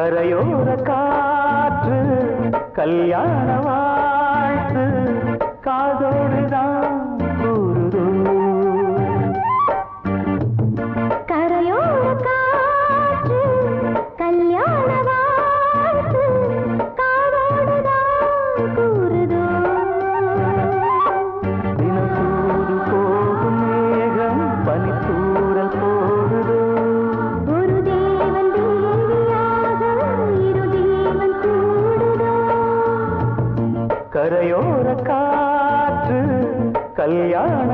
கரையோர காற்று கல்யாண வாழ்த்து காதோடுதான் கரையோர காற்று கல்யாண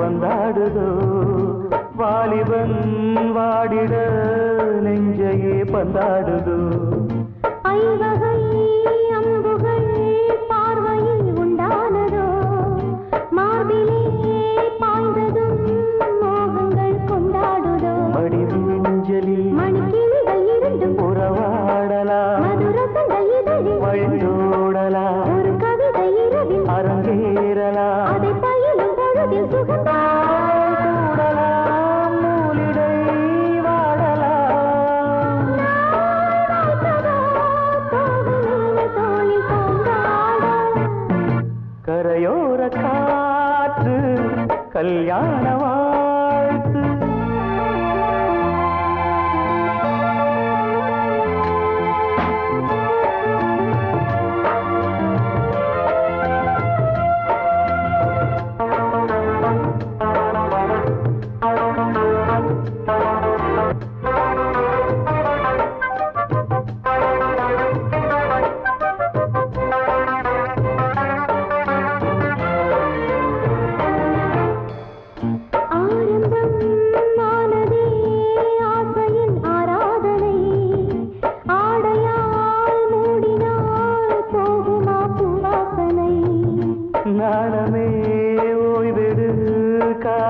வந்தாடுதோ? வாலிபன் வாடிட நெஞ்சையே பந்தாடுதோ? ஐவக கரையோர காற்று கல்யாணமா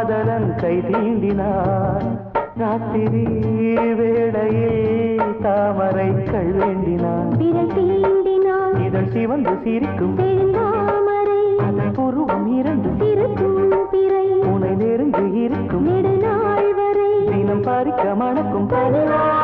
காதலன் கை தீண்டினார். ராத்திரி வேளையில் தாமரை கள் தீண்டினால் இதழ் சிவந்து சிரிக்கும். அதன் புருவம் இரண்டு. உனை நெருங்கி இருக்கும். தினம் பறிக்க மணக்கும். பதினாறு